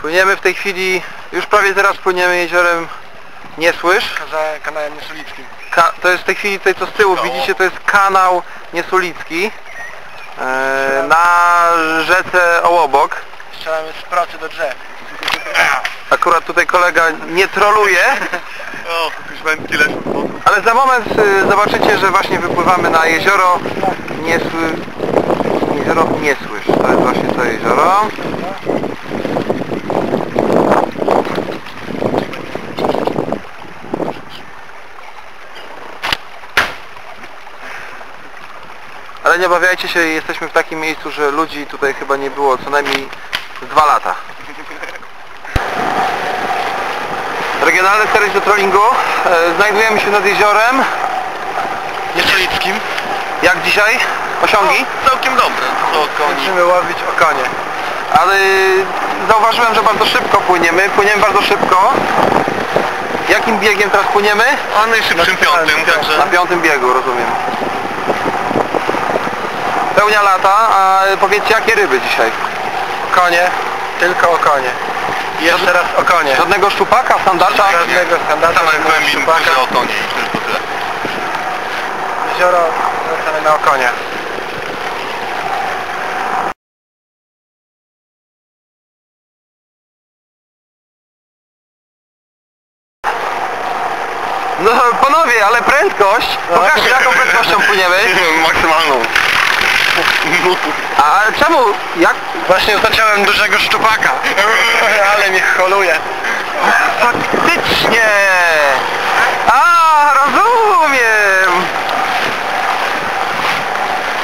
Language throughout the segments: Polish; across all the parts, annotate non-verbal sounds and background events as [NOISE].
Płyniemy w tej chwili, już prawie zaraz płyniemy jeziorem Niesłysz. Za kanałem Niesulickim. Ka to jest w tej chwili tutaj co z tyłu No. widzicie, to jest kanał Niesulicki e, na rzece Ołobok. Strzelamy z pracy do drzew. Akurat tutaj kolega nie troluje, [LAUGHS] O, już mam tyle boku. ale za moment y, zobaczycie, że właśnie wypływamy na jezioro Niesły... Jezioro Niesłysz, to jest właśnie to jezioro. Ale nie obawiajcie się, jesteśmy w takim miejscu, że ludzi tutaj chyba nie było co najmniej dwa lata. Regionalny serwis do trollingu. E, Znajdujemy się nad jeziorem. Niesulickim? Jak dzisiaj? Osiągi? Całkiem dobre. Koni. Musimy łowić okonie. Ale zauważyłem, że bardzo szybko płyniemy. Płyniemy bardzo szybko. Jakim biegiem teraz płyniemy? A najszybszym piątym, także... Na piątym biegu, rozumiem. Pełnia lata, a powiedzcie jakie ryby dzisiaj? Konie. Tylko o konie. I jeszcze raz o konie. Żadnego szczupaka, sandacza? Żadnego standardu, Same żadnego głębi, szczupaka. duże okonie i tylko tyle. Jezioro zwracane na okonie. No panowie, ale prędkość? Pokażcie jaką prędkością płyniemy. [LAUGHS] Maksymalną. A czemu? Jak? Właśnie zaciąłem dużego szczupaka. [LAUGHS] Ale mnie holuje. Faktycznie! A, rozumiem!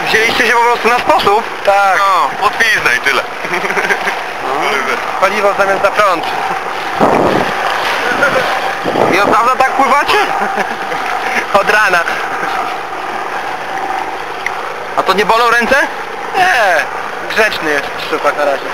Wzięliście się po prostu na sposób? Tak. No. Łatwizna i tyle. Paliwo zamiast za prąd. I naprawdę tak pływacie? [LAUGHS] Od rana. To nie bolą ręce? Nie. Grzeczny jest szczupak na razie.